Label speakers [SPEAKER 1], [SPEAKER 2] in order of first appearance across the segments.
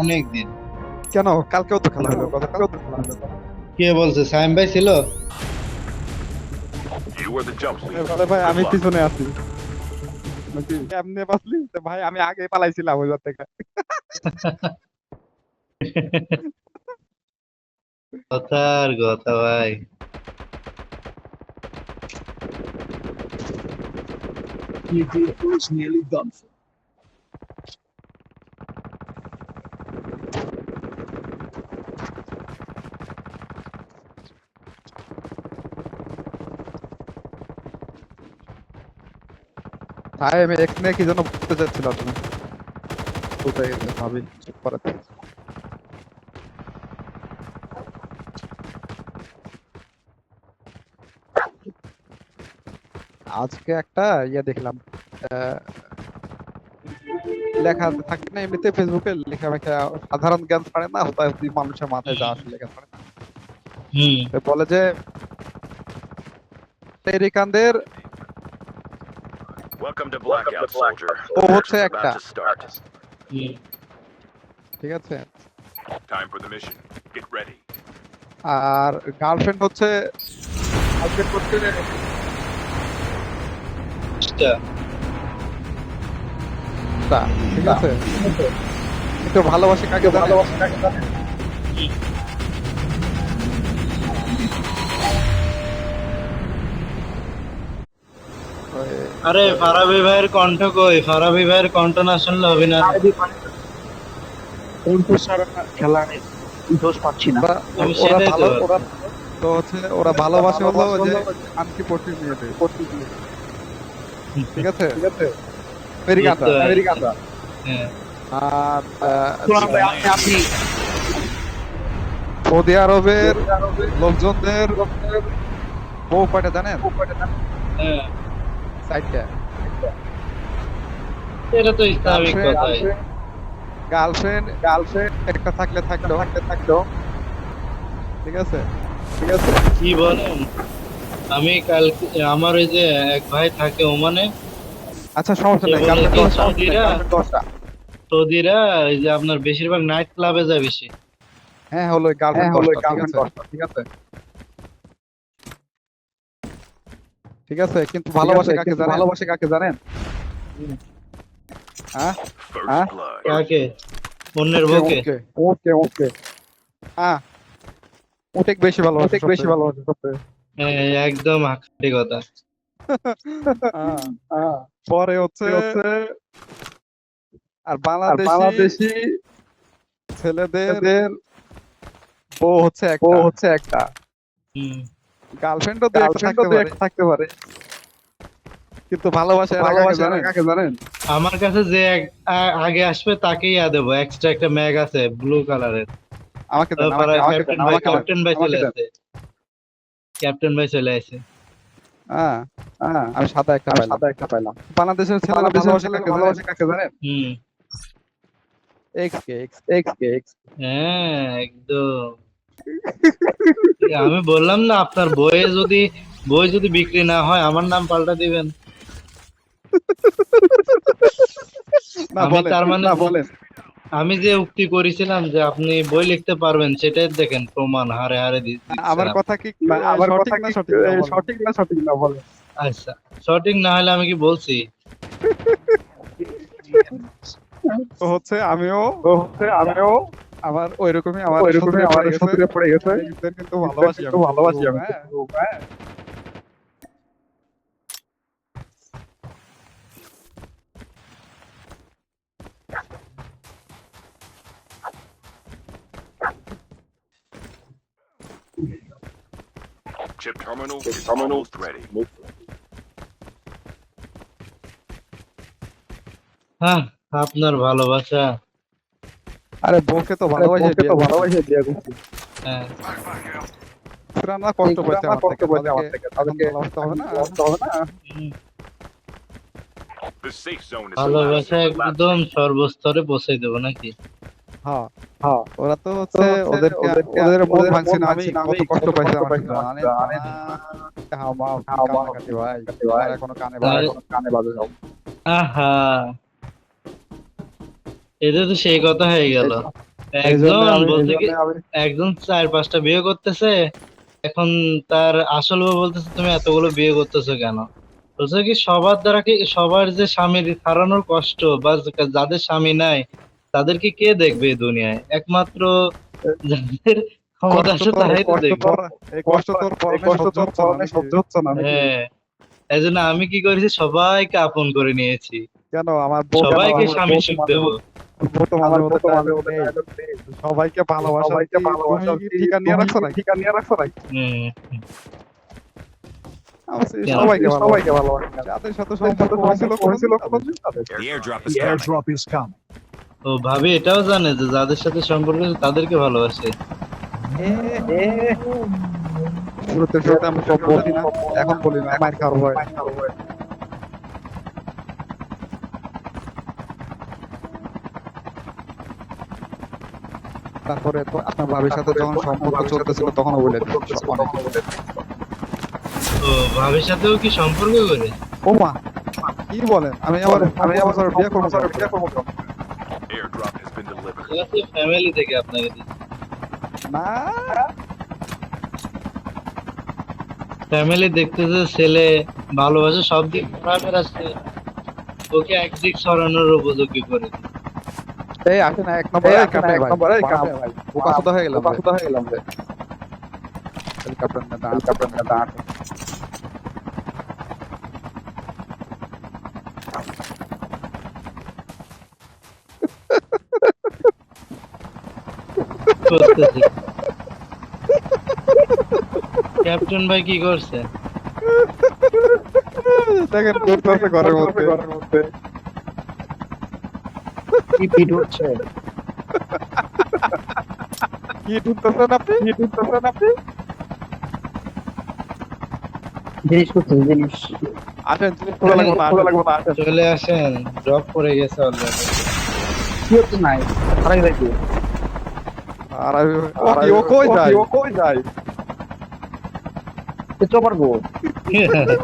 [SPEAKER 1] অনেক দিন
[SPEAKER 2] কেন? কালকেও তো খেলা হলো গতকালও তো খেলা হলো।
[SPEAKER 1] কে বলছে? সাইম ভাই ছিল?
[SPEAKER 2] ভাই আমি পিছনে আছি। নাকি এমনি ভাই আমি আগে পালাইছিলাম ওই জায়গা থেকে
[SPEAKER 1] কথার কথা ভাই।
[SPEAKER 2] ভাই আমি নিয়ে কি জন্য বলতে চাচ্ছিল তুমি বুঝতে গেছে ভাবি চুপ করে থাক। আজকে একটা ইয়ে দেখলাম আহ, লেখা থাকে না এমনিতে ফেসবুকে লেখা লেখা সাধারণ জ্ঞান ছাড়ে না মানুষের মাথায় যা আসে লেখা ছাড়ে না। বলে যে আমেরিকানদের
[SPEAKER 3] Welcome to Blackout, soldier.
[SPEAKER 2] ও হচ্ছে
[SPEAKER 3] mission's
[SPEAKER 2] একটা
[SPEAKER 3] about to start.
[SPEAKER 2] ঠিক আছে
[SPEAKER 3] Time for the mission. Get ready.
[SPEAKER 2] আর গার্লফ্রেন্ড হচ্ছে হাজবেন্ড হচ্ছে
[SPEAKER 1] আচ্ছা,
[SPEAKER 2] তা, ঠিক আছে কিন্তু ভালোবাসে কাকে ভালোবাসে কাকে জানে
[SPEAKER 1] আরে ফারাবি ভাইয়ের কণ্ঠ কই? ফারাবি ভাইয়ের কণ্ঠ না শুনলে হবে না।
[SPEAKER 4] খেলা দোষ পাচ্ছি না।
[SPEAKER 2] ওরা-
[SPEAKER 1] আমি
[SPEAKER 2] ওরা
[SPEAKER 1] সেটাই তো।
[SPEAKER 2] ভালো ওরা তো হচ্ছে ওরা ভালোবাসে হলো যে আনকি পটি মেয়েদের ঠিক আছে? ঠিক আছে? আমেরিকাটা আমেরিকাটা
[SPEAKER 1] হ্যাঁ।
[SPEAKER 2] আর আহ,
[SPEAKER 4] সুতরাং ভাই আপনি আপনি।
[SPEAKER 2] সৌদি আরবের লোকজনদের বউ কয়টা জানেন?
[SPEAKER 1] হ্যাঁ।
[SPEAKER 2] সাইডটা
[SPEAKER 1] এটা তো ইসলামিক কথাই।
[SPEAKER 2] গার্লফ্রেন্ড গার্লফ্রেন্ড একটা থাকলে থাকল। থাকলে থাকল। ঠিক আছে? ঠিক আছে?
[SPEAKER 1] কি বলেন? আমি কাল আমার ওই যে এক ভাই থাকে ওমানে
[SPEAKER 2] আচ্ছা সমস্যা নেই
[SPEAKER 1] সৌদিরা?
[SPEAKER 2] দশটা।
[SPEAKER 1] সৌদিরা এই যে আপনার বেশিরভাগ নাইট ক্লাবে যায় বেশি।
[SPEAKER 2] হ্যাঁ হলো গার্লফ্রেন্ড
[SPEAKER 4] হ্যাঁ,
[SPEAKER 2] ঠিক আছে? ঠিক আছে কিন্তু ভালোবাসে কাকে জানেন? ভালোবাসে কাকে জানেন? হ্যাঁ?
[SPEAKER 3] First
[SPEAKER 1] কাকে অন্যের বউকে?
[SPEAKER 2] ওকে ওকে ওকে। হ্যাঁ। ওটেক বেশি ভালোবাসে ওটেক বেশি ভালোবাসে
[SPEAKER 1] হ্যাঁ, একদম হাকাটি কথা।
[SPEAKER 2] হ্যাঁ, হ্যাঁ। পরে হচ্ছে হচ্ছে আর বাংলাদেশি ছেলেদের বউ হচ্ছে একটা। হচ্ছে একটা।
[SPEAKER 1] হুম।
[SPEAKER 2] গার্লফ্রেন্ডও দুই একটা থাকতে পারে। থাকতে পারে। কিন্তু ভালোবাসে এরা কাকে জানেন?
[SPEAKER 1] আমার কাছে যে আগে আসবে তাকেই ইয়া দেবো। এক্সট্রা একটা ম্যাগ আছে ব্লু কালারের
[SPEAKER 2] আমাকে দেন আমাকে আমাকে
[SPEAKER 1] ক্যাপ্টেন ভাই চলে আসে। ক্যাপ্টেন ভাই চলে আসে।
[SPEAKER 2] হ্যাঁ হ্যাঁ আমি সাদা একটা পাইলাম। সাদা একটা পাইলাম। বাংলাদেশের ছেলেরা ভালোবাসে কাকে ভালোবাসে কাকে জানেন?
[SPEAKER 1] হুম।
[SPEAKER 2] এক্স কে এক্স এক্স কে এক্স
[SPEAKER 1] হ্যাঁ একদম। আমি বললাম না আপনার বইয়ে যদি বই যদি বিক্রি না হয় আমার নাম পাল্টা দিবেন।
[SPEAKER 2] না
[SPEAKER 1] আমি
[SPEAKER 2] বলেন।
[SPEAKER 1] তার মানে-
[SPEAKER 2] না বলেন।
[SPEAKER 1] আমি যে উক্তি করেছিলাম যে আপনি বই লিখতে পারবেন সেটাই দেখেন প্রমাণ হারে হারে দি-
[SPEAKER 2] আমার কথা কি
[SPEAKER 4] আমার
[SPEAKER 2] সঠিক
[SPEAKER 4] কথা
[SPEAKER 2] না
[SPEAKER 4] কি
[SPEAKER 2] সঠিক না
[SPEAKER 4] সঠিক না সঠিক না বলেন।
[SPEAKER 1] আচ্ছা সঠিক না হলে আমি কি বলছি?
[SPEAKER 2] তো হচ্ছে আমিও
[SPEAKER 4] হচ্ছে আমিও
[SPEAKER 2] আমার ওইরকমই আমার
[SPEAKER 4] ওইরকমই আমার
[SPEAKER 2] পড়ে গেছে।
[SPEAKER 4] পড়ে গেছে।
[SPEAKER 2] কিন্তু ভালোবাসি আমি।
[SPEAKER 4] ভালোবাসি আমি।
[SPEAKER 2] হ্যাঁ
[SPEAKER 4] হ্যাঁ।
[SPEAKER 3] Chip terminal is ready.
[SPEAKER 1] হ্যাঁ আপনার ভালোবাসা।
[SPEAKER 2] আরে বউকে তো ভালোবাসি
[SPEAKER 4] বউকে তো ভালোবাসে বিয়ে করছি।
[SPEAKER 1] হ্যাঁ।
[SPEAKER 2] পুরা না কষ্ট
[SPEAKER 4] পুরা
[SPEAKER 2] আমার
[SPEAKER 4] কষ্ট
[SPEAKER 2] থেকে
[SPEAKER 4] পাইছে আমার থেকে। তাদেরকে
[SPEAKER 2] ভালোবাসতে হবে না?
[SPEAKER 4] ভালোবাসতে হবে না।
[SPEAKER 1] ভালোবাসা একদম সর্বস্তরে পৌঁছে দেবো নাকি?
[SPEAKER 2] হ্যাঁ।
[SPEAKER 4] হ্যাঁ।
[SPEAKER 2] ওরা তো হচ্ছে ওদের মন
[SPEAKER 4] ওদের মন
[SPEAKER 2] না আমি
[SPEAKER 4] না,
[SPEAKER 2] কত
[SPEAKER 4] আমি
[SPEAKER 2] কষ্ট
[SPEAKER 4] কত কষ্ট
[SPEAKER 2] আমার
[SPEAKER 4] পাইছি
[SPEAKER 2] ভাই। কানে বাজে
[SPEAKER 4] এখন কানে বাজে
[SPEAKER 1] আহা। এটা তো সেই কথা হয়ে গেল। একজন
[SPEAKER 2] আমি-
[SPEAKER 1] বলতে কি একজন চার পাঁচটা বিয়ে করতেছে এখন তার আসল বউ বলতেছে তুমি এতগুলো বিয়ে করতেছো কেন? বলছে কি সবার দ্বারা কি সবার যে স্বামীর হারানোর কষ্ট বা যাদের স্বামী নাই তাদেরকে কে দেখবে এই দুনিয়ায়? একমাত্র যাদের ক্ষমতা আছে তারাই তো দেখবে? হ্যাঁ এই জন্য আমি কি করেছি সবাইকে আপন করে নিয়েছি।
[SPEAKER 2] কেন? আমার বউ
[SPEAKER 1] সবাইকে স্বামী সুখ দেবো।
[SPEAKER 2] সবাইকে ভালোবাসা
[SPEAKER 4] ভালোবাসা
[SPEAKER 2] ঠিকা নিয়ে রাখছো
[SPEAKER 4] ঠিকা নিয়ে রাখছো
[SPEAKER 2] ভালোবাসা। যাদের সাথে সম্পর্ক হয়েছিল
[SPEAKER 1] ভাবি এটাও জানে যে যাদের সাথে সম্পর্ক তাদেরকে ভালোবাসে।
[SPEAKER 2] শুরুতে শুরুতে আমি সব বলি না। এখন বলি না মার খাওয়ার ভয়। তারপরে তো আপনার ভাবির সাথে যখন সম্পর্ক চলতেছিল তখনও বলে অনেক।
[SPEAKER 1] ভাবির সাথেও কি সম্পর্ক করে
[SPEAKER 2] ও মা কি বলেন আমি আবার আমি আবার স্যার বিয়ে করব স্যার বিয়ে করব.
[SPEAKER 1] ফ্যামিলি থেকে আপনাকে
[SPEAKER 2] না
[SPEAKER 1] ফ্যামিলি দেখতেছে ছেলে ভালোবাসে সব দিক খারাপের আছে ওকে একদিক সরানোর উপযোগী করে দিচ্ছে।
[SPEAKER 2] এই আসে না এক নম্বরে কাপে
[SPEAKER 4] এক নম্বরে কাপে
[SPEAKER 2] ভাই বোকা সুদা হয়ে গেলাম
[SPEAKER 4] বোকা সুদা হয়ে গেলাম রে।
[SPEAKER 2] হেলিকপ্টার না দাঁড়
[SPEAKER 4] হেলিকপ্টার নিয়ে দাঁড়।
[SPEAKER 1] ক্যাপ্টেন ভাই কি করছে
[SPEAKER 2] দেখেন করতেছে ঘরের মধ্যে
[SPEAKER 4] ঘরের মধ্যে। কি পিট হচ্ছে?
[SPEAKER 2] কি ঢুকতেছেন আপনি
[SPEAKER 4] কি ঢুকতেছেন আপনি? জিনিস করতেছে, জিনিস।
[SPEAKER 2] আসেন জিনিস খোলা লাগবে না
[SPEAKER 4] খোলা
[SPEAKER 2] আসেন।
[SPEAKER 4] লাগবে না, আসেন।
[SPEAKER 1] চলে আসেন ড্রপ করে গেছে অলরেডি
[SPEAKER 4] কি হচ্ছে নাই? হারাই যাইছে।
[SPEAKER 2] আর আমি ও ও কই যায়
[SPEAKER 4] ও কই যায়? Chopper go. কেমন লাগে?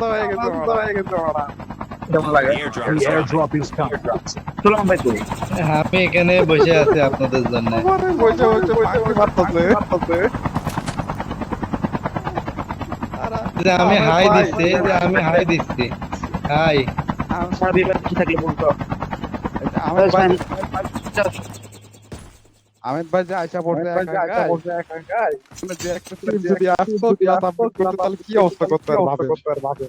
[SPEAKER 3] The airdrop
[SPEAKER 5] The
[SPEAKER 4] ভাই কই?
[SPEAKER 1] আমি এখানে বসে আছি আপনাদের জন্য।
[SPEAKER 2] বসে বসে পাখি মারতেছে
[SPEAKER 1] যে আমি হাই দিচ্ছি যে আমি হাই দিচ্ছি। হাই।
[SPEAKER 4] আমার বিবাহ কি থাকলে বলতো।
[SPEAKER 2] আহমেদ আহমেদ ভাই যে আয়সা পড়ছে
[SPEAKER 4] ভাই যে আইসা বসে একা একাই,
[SPEAKER 2] যে একটা যদি আসতো বিয়া সাপোর্ট করতে তাহলে কি অবস্থা করতে আর ভাবে
[SPEAKER 4] করতে আর ভাবে।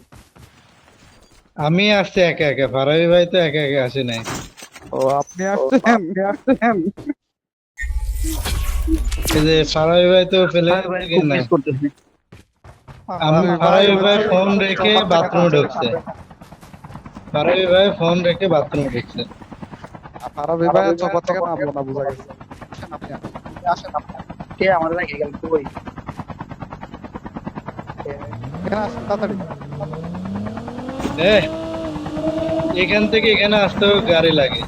[SPEAKER 1] আমি আসছি একা একা ফারাবি ভাই তো একা একা আসে নাই
[SPEAKER 2] ও আপনি আসছেন
[SPEAKER 4] আপনি আসছেন?
[SPEAKER 1] এই যে ফারাবি ভাই তো ফেলে
[SPEAKER 4] করতেছি।
[SPEAKER 1] আমি ফারাবি ভাই ফোন রেখে বাথরুমে ঢুকছে ফারাবি ভাই ফোন রেখে বাথরুমে ঢুকছে
[SPEAKER 2] ফারাবি ভাই চপার থেকে নামলো না বোঝা গেছে আপনি আসেন।
[SPEAKER 4] আপনি। কে আমাদের রেখে গেল কই?
[SPEAKER 2] এখানে আসেন তাড়াতাড়ি
[SPEAKER 1] এখান থেকে এখানে আসতেও গাড়ি লাগে।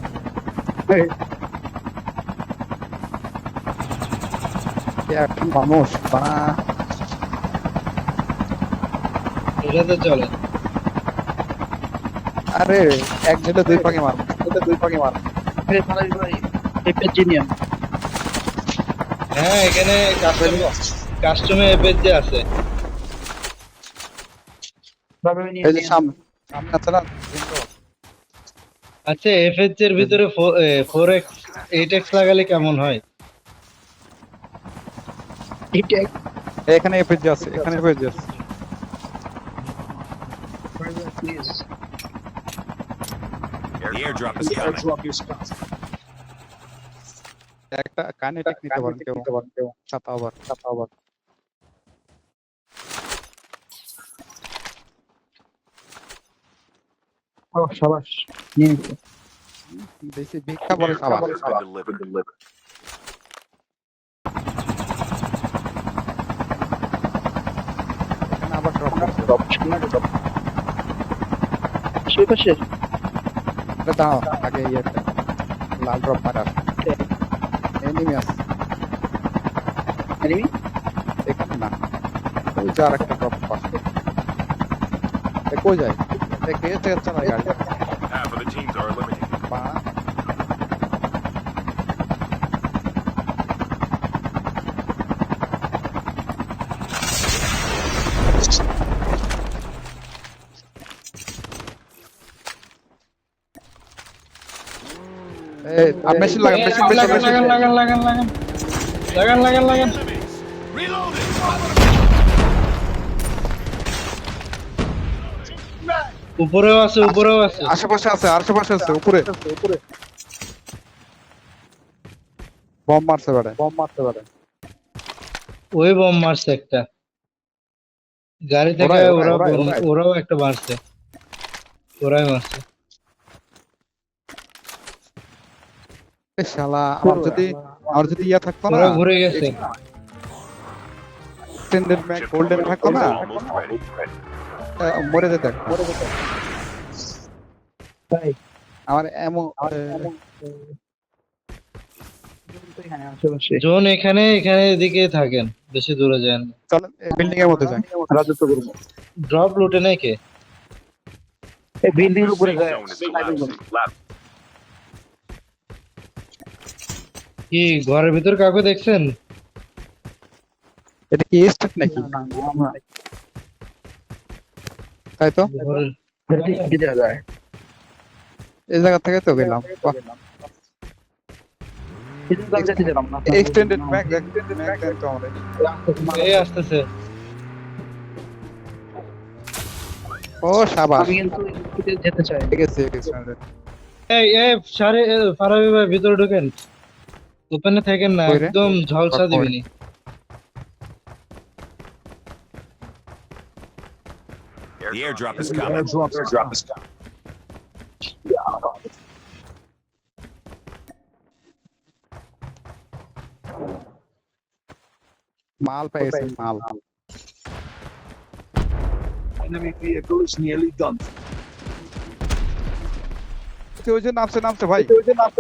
[SPEAKER 2] মানুষ বানা
[SPEAKER 1] এটা তো চলে।
[SPEAKER 2] আরে এক জেলে দুই পাখি মার।
[SPEAKER 4] এটা দুই পাখি মার। আরে ভাই।
[SPEAKER 1] হ্যাঁ এখানে কাস্টমে আছে।
[SPEAKER 2] এই যে সামনে। সামনে আছে না
[SPEAKER 1] আচ্ছা এফএচ এর ভিতরে ফোর এক্স এইট এক্স লাগালে কেমন হয়?
[SPEAKER 2] এখানে এপিজি আছে এখানে এপিজি আছে।
[SPEAKER 4] Please
[SPEAKER 3] The airdrop is coming.
[SPEAKER 5] airdrop is coming.
[SPEAKER 2] নিতে পারেন কেউ আবার ছাতা আবার
[SPEAKER 4] ও শাবাশ নিয়ে নিতে
[SPEAKER 2] বেশি ভিক্ষা পরে খাবার
[SPEAKER 3] Airdrop has been delivered.
[SPEAKER 2] এখানে আবার ড্রপ
[SPEAKER 4] ড্রপ সামনে ড্রপ সেই পাশে
[SPEAKER 2] এটা দাও আগে ইয়েটা লাল ড্রপ মারা এনিমি আছে
[SPEAKER 4] এনিমি
[SPEAKER 2] এখানে না ওই যে আরেকটা ড্রপ পাশে এ কই যায় Ekmeğe tırtana geldi.
[SPEAKER 3] Half of the teams are eliminated.
[SPEAKER 2] Eh, ambil lagi, ambil
[SPEAKER 1] lagi,
[SPEAKER 2] ambil
[SPEAKER 1] lagi, lagi, lagi, lagi, lagi, lagi, lagi. উপরেও আছে উপরেও আছে।
[SPEAKER 2] আশেপাশে আছে আশেপাশে আছে উপরে। বম মারছে বেড়ে বম মারতে পারে
[SPEAKER 1] ওই বম মারছে একটা। গাড়ি থেকে ওরা। ওরাও একটা মারছে। ওরাই মারছে।
[SPEAKER 2] শালা আমার যদি আমার যদি ইয়া থাকতো না
[SPEAKER 1] ঘুরে গেছে।
[SPEAKER 2] এক্সটেন্ডেড ম্যাক গোল্ডেন থাকতো না? মরে যেত মরে যেত
[SPEAKER 4] ভাই
[SPEAKER 2] আমার এমন
[SPEAKER 4] এখানে
[SPEAKER 1] জোন এখানে এখানে এদিকে থাকেন বেশি দূরে যান
[SPEAKER 2] চলেন বিল্ডিং এর মধ্যে যাই।
[SPEAKER 4] রাজত্ব করব।
[SPEAKER 1] ড্রপ লুটে নেই কে
[SPEAKER 4] এই বিল্ডিং এর উপরে যায়.
[SPEAKER 1] কি ঘরের ভিতর কাউকে দেখছেন?
[SPEAKER 2] এটা কি স্টেট নাকি?
[SPEAKER 4] না,
[SPEAKER 2] তাই তো? এই জায়গা থেকে তো গেলাম এক্সটেন্ডেড এক্সটেন্ডেড তো আমাদের।
[SPEAKER 1] এই আসতেছে।
[SPEAKER 2] ও
[SPEAKER 4] আমি কিন্তু যেতে চাই।
[SPEAKER 2] ঠিক আছে
[SPEAKER 1] এই এই সারে ফারাবি ভাই ভিতরে ঢোকেন। ওপেনে থাকেন না একদম ঝলসা? দিবেনি।
[SPEAKER 3] The airdrop is coming. Airdrop is coming.
[SPEAKER 2] মাল পেয়েছি মাল
[SPEAKER 3] Enemy vehicle is nearly done.
[SPEAKER 2] ওই যে নামছে নামছে ভাই
[SPEAKER 3] Airdrop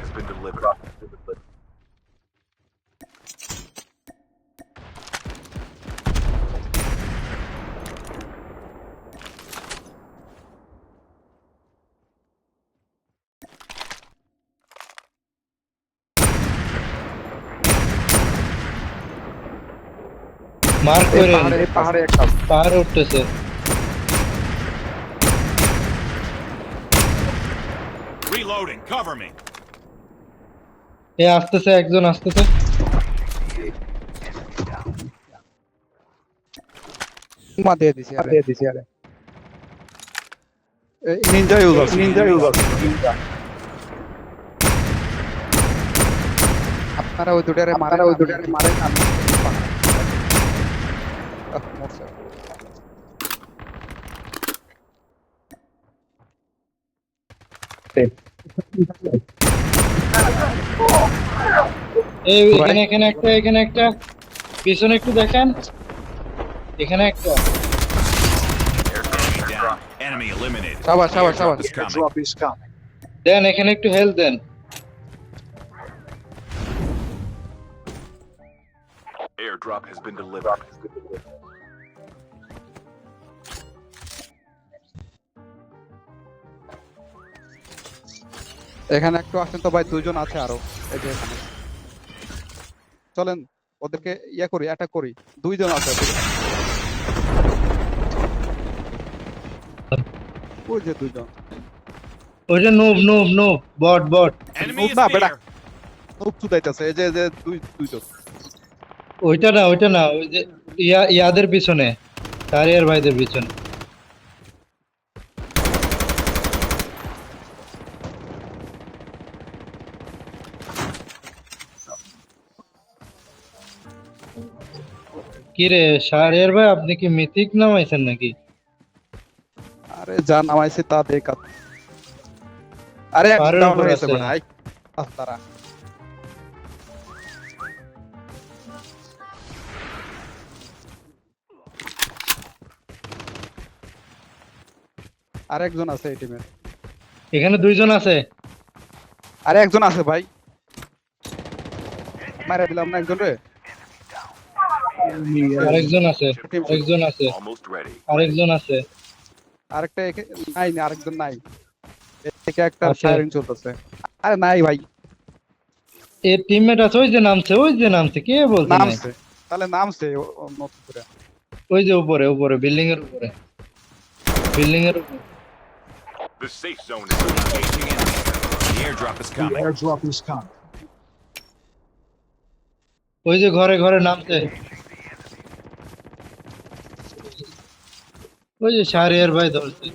[SPEAKER 3] has been delivered.
[SPEAKER 1] Mark করেন
[SPEAKER 2] পাহাড়ে একটা
[SPEAKER 1] পাহাড়ে উঠতেছে
[SPEAKER 3] Reloading. Cover me.
[SPEAKER 1] এ আসতেছে একজন আসতেছে।
[SPEAKER 2] মা দিয়ে দিছি আরে। দিয়ে দিছি আরে। নিনজা ইউজার নিনজা ইউজার আপনারা ওই দুটারে মারা ওই দুটারে মারে আমি আহ, মরছে।
[SPEAKER 1] এই
[SPEAKER 2] ভাই।
[SPEAKER 1] এখানে এখানে একটা এখানে একটা পিছনে একটু দেখেন এখানে একটা
[SPEAKER 3] Enemy down. Enemy eliminated.
[SPEAKER 2] সাবাস সাবাস সাবাস
[SPEAKER 3] Airdrop is coming.
[SPEAKER 1] দেন এখানে একটু হেল্প দেন
[SPEAKER 3] Airdrop has been delivered.
[SPEAKER 2] এখানে একটু আসেন তো ভাই দুইজন আছে আরও। এই যে এখানে। চলেন ওদেরকে ইয়া করি অ্যাটাক করি। দুইজন আছে। ওই যে দুইজন।
[SPEAKER 1] ওইটা নোব নোব নোব বট বট
[SPEAKER 2] Nah, better.
[SPEAKER 3] near.
[SPEAKER 2] খুব চুদাইতেছে এই যে যে দুই দুইজন।
[SPEAKER 1] ওইটা না ওইটা না ওই যে ইয়া ইয়াদের পিছনে কারিয়ার ভাইদের পিছনে। কি রে শাহরিয়ার ভাই আপনি কি মিথিক নামাইছেন নাকি?
[SPEAKER 2] আরে যা নামাইছে তা দেখা আরে ডাউন হয়েছে
[SPEAKER 1] আছে।
[SPEAKER 2] ভাই। তারা আরেকজন আছে এই টিমে
[SPEAKER 1] এখানে দুইজন আছে?
[SPEAKER 2] আরে একজন আছে ভাই। মারা দিলাম না একজন রে।
[SPEAKER 1] আরেকজন আছে আরেকজন আছে। আরেকজন আছে।
[SPEAKER 2] আরেকটা নাই না আরেকজন নাই। এদিকে একটা ফায়ারিং চলতেছে। আরে নাই ভাই।
[SPEAKER 1] এ টিমমেট আছে ওই যে নামছে ওই যে নামছে কে বলছে
[SPEAKER 2] নামছে তাহলে নামছে ও- ও নতুন করে।
[SPEAKER 1] ওই যে উপরে উপরে বিল্ডিং এর উপরে। বিল্ডিং এর উপরে।
[SPEAKER 3] The safe zone is engaging enemy. The
[SPEAKER 6] airdrop is coming.
[SPEAKER 5] airdrop is coming.
[SPEAKER 1] ওই যে ঘরে ঘরে নামতে ওই যে শাহরিয়ার ভাই ধরছে।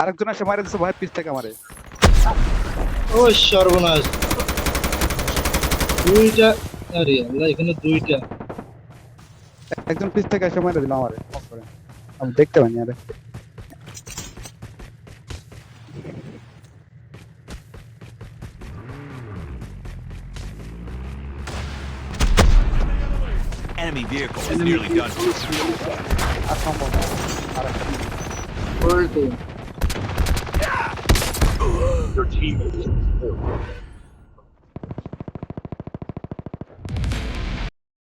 [SPEAKER 2] আরেকজন এসে মারে দিচ্ছে ভাই পিছ থেকে মারে।
[SPEAKER 1] ও সর্বনাশ। দুইটা আরে আল্লাহ এখানে দুইটা।
[SPEAKER 2] একজন পিছ থেকে এসে মারে দিল আমারে। আমি দেখতে পাইনি আরে।
[SPEAKER 6] Enemy vehicle is nearly done.
[SPEAKER 2] Where
[SPEAKER 4] is he?
[SPEAKER 5] Your team is